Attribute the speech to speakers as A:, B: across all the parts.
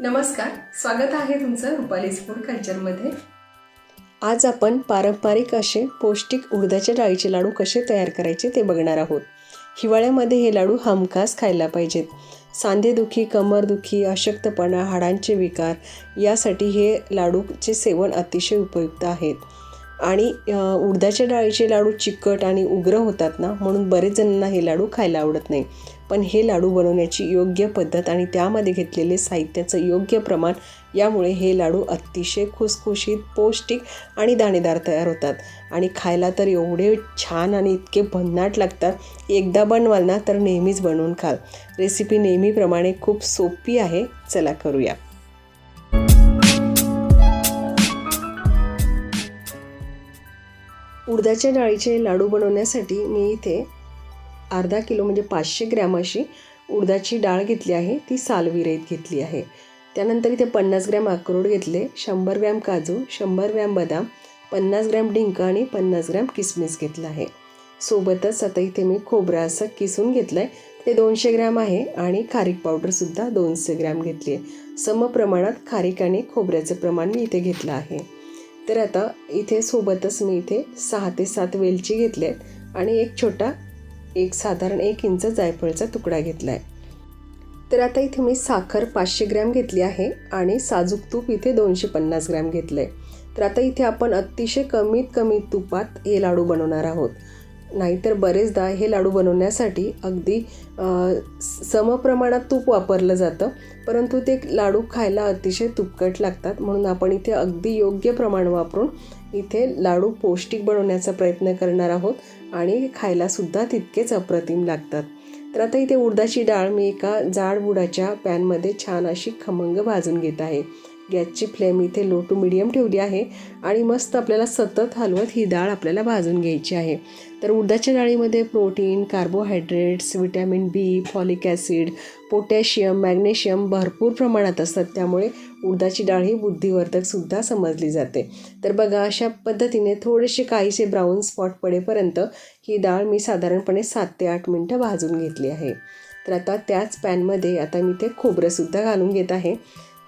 A: नमस्कार स्वागत आहे तुमचं रुपालीज फूड कल्चरमध्ये.
B: आज आपण पारंपरिक असे पौष्टिक उडदाच्या डाळीचे लाडू कसे तयार करायचे ते बघणार आहोत. हिवाळ्यामध्ये हे लाडू हमखास खायला पाहिजेत. सांधेदुखी कमरदुखी अशक्तपणा हाडांचे विकार यासाठी हे लाडूचे सेवन अतिशय उपयुक्त आहेत. आणि उडदाच्या डाळीचे लाडू चिकट आणि उग्र होतात ना म्हणून बरेच जणांना हे लाडू खायला आवडत नाही. पण हे लाडू बनवण्याची योग्य पद्धत आणि त्यामध्ये घेतलेले साहित्याचं योग्य प्रमाण यामुळे हे लाडू अतिशय खुसखुशीत पौष्टिक आणि दाणेदार तयार होतात. आणि खायला तर एवढे छान आणि इतके भन्नाट लागतात एकदा बनवाल ना तर नेहमीच बनवून खाल. रेसिपी नेहमीप्रमाणे खूप सोपी आहे चला करूया. उडदाच्या डाळीचे लाडू बनवण्यासाठी मी इथे अर्धा किलो म्हणजे पाचशे ग्रॅम अशी उडदाची डाळ घेतली आहे. ती सालविरहित घेतली आहे. त्यानंतर इथे पन्नास ग्रॅम अक्रोड घेतले. शंभर ग्रॅम काजू शंभर ग्रॅम बदाम पन्नास ग्रॅम डिंक आणि पन्नास ग्रॅम किसमिस घेतलं आहे. सोबतच आता इथे मी खोबरं असं किसून घेतलं आहे ते दोनशे ग्रॅम आहे आणि खारीक पावडरसुद्धा दोनशे ग्रॅम घेतली आहे. समप्रमाणात खारीक आणि खोबऱ्याचं प्रमाण मी इथे घेतलं आहे. तर आता इथे सोबतच मी इथे सहा ते सात वेलची घेतली आहेत आणि एक छोटा एक साधारण एक इंच जायफळचा तुकडा घेतला आहे तर आता इथे मी साखर पाचशे ग्रॅम घेतली आहे आणि साजूक तूप इथे दोनशे पन्नास ग्रॅम घेतलं आहे तर आता इथे आपण अतिशय कमीत कमी तुपात हे लाडू बनवणार आहोत. नाहीतर बरेचदा हे लाडू बनवण्यासाठी अगदी समप्रमाणात तूप वापरलं जातं. परंतु ते लाडू खायला अतिशय तुपकट लागतात. म्हणून आपण इथे अगदी योग्य प्रमाण वापरून इथे लाडू पौष्टिक बनवण्याचा प्रयत्न करणार आहोत. आणि खायलासुद्धा तितकेच अप्रतिम लागतात. तर आता इथे उडदाची डाळ मी एका जाड बुडाच्या पॅनमध्ये छान अशी खमंग भाजून घेत आहे. गॅसची फ्लेम इथे लो टू मिडियम ठेवली आहे आणि मस्त आपल्याला सतत हलवत ही डाळ आपल्याला भाजून घ्यायची आहे. तर उडदाच्या डाळीमध्ये protein carbohydrates vitamin B folic acid potassium magnesium भरपूर प्रमाणात असतात. त्यामुळे उडदाची डाळ ही बुद्धिवर्धकसुद्धा समजली जाते. तर बघा अशा पद्धतीने थोडेसे काहीसे ब्राऊन स्पॉट पडेपर्यंत ही डाळ मी साधारणपणे सात ते आठ मिनटं भाजून घेतली आहे. तर आता त्याच पॅनमध्ये आता मी ते खोबरंसुद्धा घालून घेत आहे.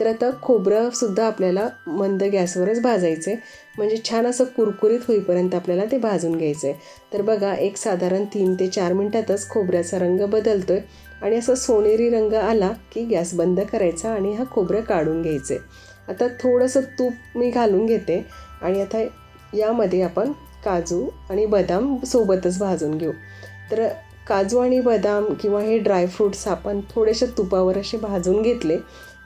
B: तर आता खोबरंसुद्धा आपल्याला मंद गॅसवरच भाजायचं आहे म्हणजे छान असं कुरकुरीत होईपर्यंत आपल्याला ते भाजून घ्यायचं आहे तर बघा एक साधारण तीन ते चार मिनटातच खोबऱ्याचा रंग बदलतो आहे आणि असं सोनेरी रंग आला की गॅस बंद करायचा आणि हा खोबरं काढून घ्यायचं आहे आता थोडंसं तूप मी घालून घेते आणि आता यामध्ये आपण काजू आणि बदाम सोबतच भाजून घेऊ. तर काजू आणि बदाम किंवा हे ड्रायफ्रूट्स आपण थोडेसे तुपावर असे भाजून घेतले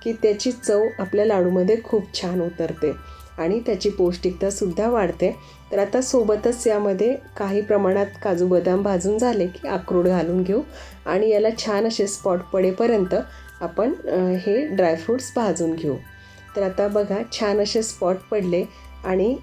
B: की त्याची चव आपल्या लाडूमध्ये खूप छान उतरते आणि त्याची पौष्टिकतासुद्धा वाढते. तर आता सोबतच यामध्ये काही प्रमाणात काजू बदाम भाजून झाले की अक्रोड घालून घेऊ आणि याला छान असे स्पॉट पडेपर्यंत आपण हे ड्रायफ्रूट्स भाजून घेऊ. तर आता बघा छान असे स्पॉट पडले आणि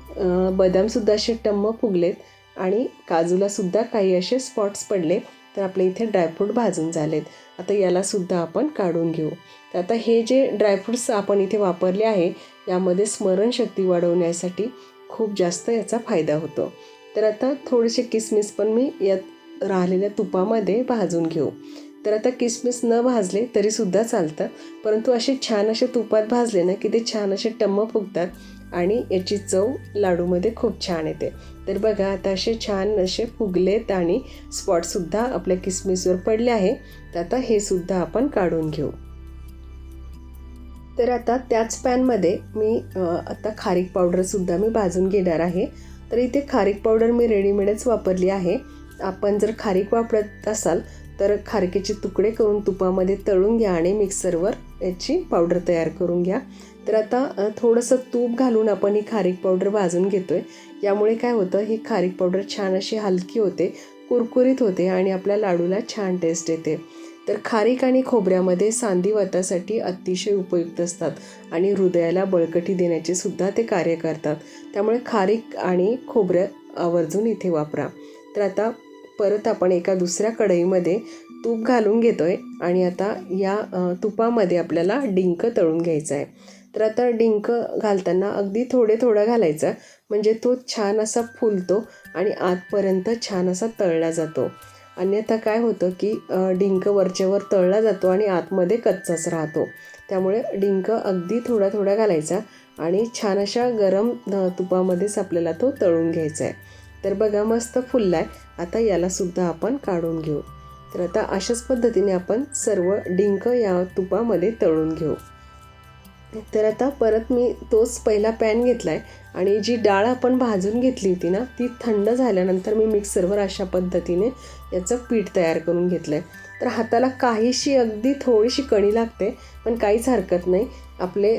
B: बदामसुद्धा असे टम्म फुगलेत आणि काजूलासुद्धा काही असे स्पॉट्स पडले. तर आपले इथे ड्रायफ्रूट भाजून झालेत. आता यालासुद्धा आपण काढून घेऊ. तर आता हे जे ड्रायफ्रूट्स आपण इथे वापरले आहे यामध्ये स्मरणशक्ती वाढवण्यासाठी खूप जास्त याचा फायदा होतो. तर आता थोडेसे किसमिस पण मी यात राहिलेल्या तुपामध्ये भाजून घेऊ. तर आता किसमिस न भाजले तरीसुद्धा चालतं परंतु असे छान असे तुपात भाजले ना की ते छान असे टम्म फुगतात आणि याची चव लाडूमध्ये खूप छान येते. तर बघा आता असे छान असे फुगलेत आणि स्पॉटसुद्धा आपल्या किसमिसवर पडले आहे. तर आता हे सुद्धा आपण काढून घेऊ. तर आता त्याच पॅनमध्ये मी आता खारीक पावडरसुद्धा मी भाजून घेणार आहे. तर इथे खारीक पावडर मी रेडीमेडच वापरली आहे. आपण जर खारीक वापरत असाल तर खारकेचे तुकडे करून तुपामध्ये तळून घ्या आणि मिक्सरवर याची पावडर तयार करून घ्या. तर आता थोडंसं तूप घालून आपण ही खारीक पावडर भाजून घेतो आहे यामुळे काय होतं ही खारीक पावडर छान अशी हलकी होते कुरकुरीत होते आणि आपल्या लाडूला छान टेस्ट येते. तर खारीक आणि खोबऱ्यामध्ये सांधिवातासाठी अतिशय उपयुक्त असतात आणि हृदयाला बळकटी देण्याचे सुद्धा ते कार्य करतात. त्यामुळे खारीक आणि खोबरं आवर्जून इथे वापरा. तर आता परत आपण एका दुसऱ्या कढईमध्ये तूप घालून घेतो आहे आणि आता या तुपामध्ये आपल्याला डिंक तळून घ्यायचं आहे तर आता डिंक घालताना अगदी थोडे थोडं घालायचं. म्हणजे तो छान असा फुलतो आणि आतपर्यंत छान असा तळला जातो. अन्यथा काय होतं की डिंक वरच्यावर तळला जातो आणि आतमध्ये कच्चाच राहतो. त्यामुळे डिंक अगदी थोडा थोडा घालायचा आणि छान अशा गरम तुपामध्येच आपल्याला तो तळून घ्यायचा आहे तर बघा मस्त फुलला आहे आता यालासुद्धा आपण काढून घेऊ. तर आता अशाच पद्धतीने आपण सर्व डिंक या तुपामध्ये तळून घेऊ. तर आता परत मी तोच पहिला पॅन घेतला आहे आणि जी डाळ आपण भाजून घेतली होती ना ती थंड झाल्यानंतर मी मिक्सरवर अशा पद्धतीने याचं पीठ तयार करून घेतलं आहे तर हाताला काहीशी अगदी थोडीशी कणी लागते पण काहीच हरकत नाही. आपले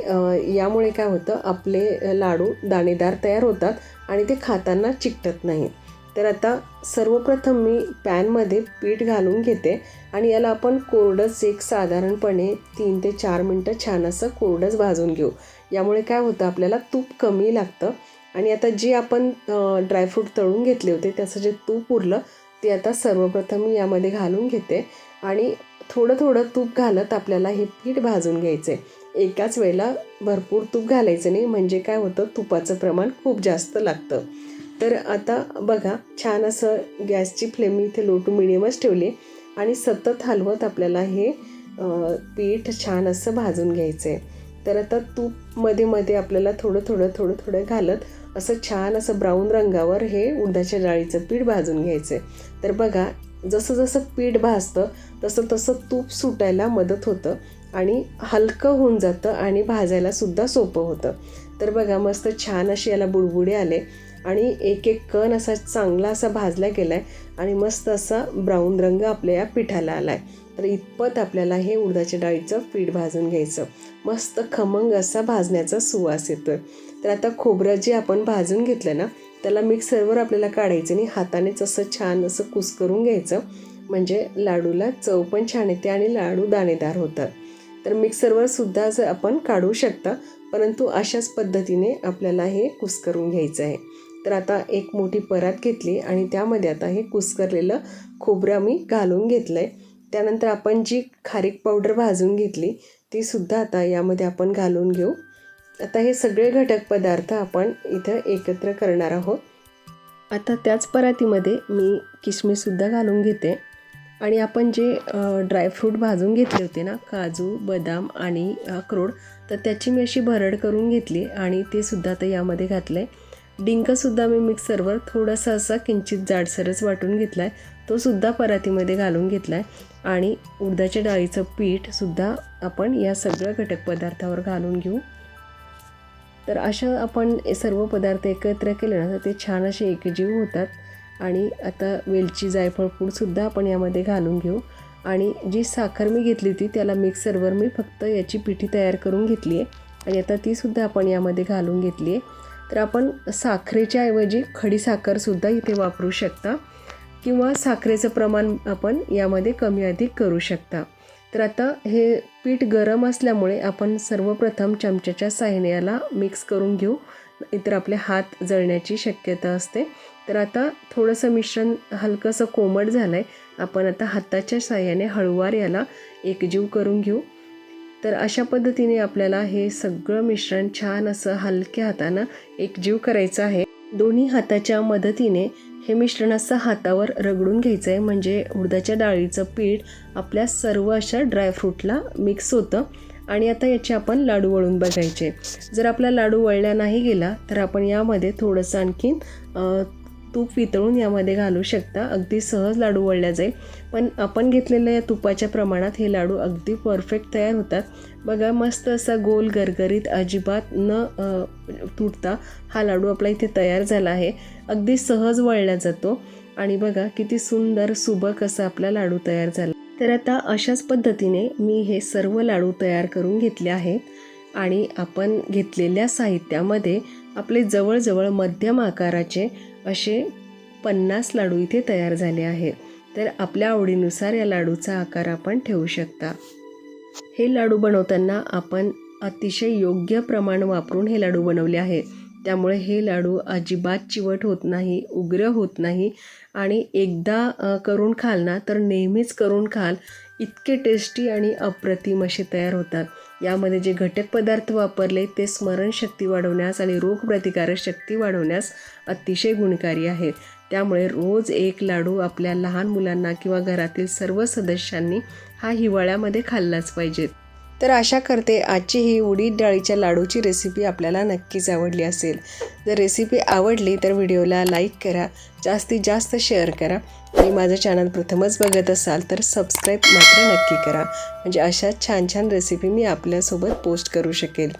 B: यामुळे काय होतं आपले लाडू दाणेदार तयार होतात आणि ते खाताना चिकटत नाहीत. तर आता सर्वप्रथम मी पॅनमध्ये पीठ घालून घेते आणि याला आपण कोरडंच एक साधारणपणे तीन ते चार मिनटं छान असं कोरडंच भाजून घेऊ. यामुळे काय होतं आपल्याला तूप कमी लागतं. आणि आता जे आपण ड्रायफ्रूट तळून घेतले होते त्याचं जे तूप उरलं ते आता सर्वप्रथम मी यामध्ये घालून घेते. आणि थोडं थोडं तूप घालत आपल्याला हे पीठ भाजून घ्यायचं आहे एकाच वेळेला भरपूर तूप घालायचं नाही म्हणजे काय होतं तुपाचं प्रमाण खूप जास्त लागतं. तर आता बघा छान असं गॅसची फ्लेम मी इथे लो टू मिडियमच ठेवली आणि सतत हलवत आपल्याला हे पीठ छान असं भाजून घ्यायचं आहे तर आता तूपमध्ये मध्ये आपल्याला थोडं थोडं थोडं थोडं घालत असं छान असं ब्राऊन रंगावर हे उडदाच्या डाळीचं पीठ भाजून घ्यायचं आहे तर बघा जसं जसं पीठ भाजतं तसं तसं तूप सुटायला मदत होतं आणि हलकं होऊन जातं आणि भाजायलासुद्धा सोपं होतं. तर बघा मस्त छान असे याला बुडबुडे आले. आणि एक एक कण असा चांगला असा भाजला गेला आहे आणि मस्त असा ब्राऊन रंग आपल्या या पिठाला आला आहे तर इतपत आपल्याला हे उडदाच्या डाळीचं पीठ भाजून घ्यायचं. मस्त खमंग असा भाजण्याचा सुवास येतोय. तर आता खोबरं जे आपण भाजून घेतलं ना त्याला मिक्सरवर आपल्याला काढायचं आणि हातानेच असं छान असं कुस करून घ्यायचं. म्हणजे लाडूला चव पण छान येते आणि लाडू दाणेदार होतात. तर मिक्सरवर सुद्धा जर आपण काढू शकता परंतु अशाच पद्धतीने आपल्याला हे कुस्करून घ्यायचं आहे. तर आता एक मोठी परात घेतली आणि त्यामध्ये आता हे कुस्करलेलं खोबरं मी घालून घेतलं आहे त्यानंतर आपण जी खारीक पावडर भाजून घेतली ती सुद्धा आता यामध्ये आपण घालून घेऊ. आता हे सगळे घटक पदार्थ आपण इथं एकत्र करणार आहोत. आता त्याच परातीमध्ये मी किशमिशसुद्धा घालून घेते. आणि आपण जे ड्रायफ्रूट भाजून घेतले होते ना काजू बदाम आणि अक्रोड तर त्याची मी अशी भरड करून घेतली आणि ते सुद्धा आता यामध्ये घातलं आहे डिंकसुद्धा मी मिक्सरवर थोडासा असा किंचित जाडसरच वाटून घेतला आहे तो सुद्धा परातीमध्ये घालून घेतला आहे आणि उडदाच्या डाळीचं पीठसुद्धा आपण या सगळ्या घटक पदार्थावर घालून घेऊ. तर अशा आपण सर्व पदार्थ एकत्र केले ना तर ते छान असे एकजीव होतात. आणि आता वेलची जायफळ पूडसुद्धा आपण यामध्ये घालून घेऊ. आणि जी साखर मी घेतली होती त्याला मिक्सरवर मी फक्त याची पिठी तयार करून घेतली आहे आणि आता तीसुद्धा आपण यामध्ये घालून घेतली आहे तर आपण साखरेच्या ऐवजी खडी साखरसुद्धा इथे वापरू शकता. किंवा साखरेचं प्रमाण आपण यामध्ये कमी अधिक करू शकता. तर आता हे पीठ गरम असल्यामुळे आपण सर्वप्रथम चमच्याच्या साह्याने याला मिक्स करून घेऊ. इतर आपले हात जळण्याची शक्यता असते. तर आता थोडंसं मिश्रण हलकंसं कोमट झालं आहे आपण आता हाताच्या साह्याने हळूवार याला एकजीव करून घेऊ. तर अशा पद्धतीने आपल्याला हे सगळं मिश्रण छान असं हलक्या हातानं एकजीव करायचं आहे. दोन्ही हाताच्या मदतीने हे मिश्रण असं हातावर रगडून घ्यायचं आहे म्हणजे उडदाच्या डाळीचं पीठ आपल्या सर्व अशा ड्रायफ्रूटला मिक्स होतं. आणि आता याचे आपण लाडू वळून बघायचे. जर आपला लाडू वळल्या नाही गेला तर आपण यामध्ये थोडंसं आणखीन तूप वितळून यामध्ये घालू शकता. अगदी सहज लाडू वळल्या जाईल. पण आपण घेतलेल्या या तुपाच्या प्रमाणात हे लाडू अगदी परफेक्ट तयार होतात. बघा मस्त असा गोल गरगरीत अजिबात न तुटता हा लाडू आपला इथे तयार झाला आहे. अगदी सहज वळला जातो. आणि बघा किती सुंदर सुबक असा आपला लाडू तयार झाला. तर आता अशाच पद्धतीने मी हे सर्व लाडू तयार करून घेतले आहेत. आणि आपण घेतलेल्या साहित्यामध्ये आपले जवळजवळ मध्यम आकाराचे असे पन्नास लाडू इथे तयार झाले आहेत. तर आपल्या आवडीनुसार या लाडूचा आकार आपण ठेवू शकता. हे लाडू बनवताना आपण अतिशय योग्य प्रमाण वापरून हे लाडू बनवले आहेत. त्यामुळे हे लाडू अजिबात चिवट होत नाही उग्र होत नाही आणि एकदा करून खाल ना तर नेहमीच करून खाल. इतके टेस्टी आणि अप्रतिम असे तयार होतात. यामध्ये जे घटक पदार्थ वापरले ते स्मरणशक्ती वाढवण्यास आणि रोगप्रतिकारक शक्ती वाढवण्यास अतिशय गुणकारी आहेत त्यामुळे रोज एक लाडू आपल्या लहान मुलांना किंवा घरातील सर्व सदस्यांनी हा हिवाळ्यामध्ये खाल्लाच पाहिजेत तर आशा करते आजची ही उडीद डाळीच्या लाडूची रेसिपी आपल्याला नक्कीच आवडली असेल. जर रेसिपी आवडली तर व्हिडिओला लाईक करा जास्तीत जास्त शेअर करा आणि माझं चॅनल प्रथमच बघत असाल तर सबस्क्राईब मात्र नक्की करा. म्हणजे अशा छान छान रेसिपी मी आपल्यासोबत पोस्ट करू शकेल.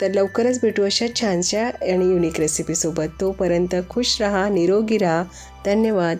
B: तर लवकरच भेटू अशा छानशा आणि युनिक रेसिपीसोबत तोपर्यंत खुश रहा निरोगी राहा. धन्यवाद.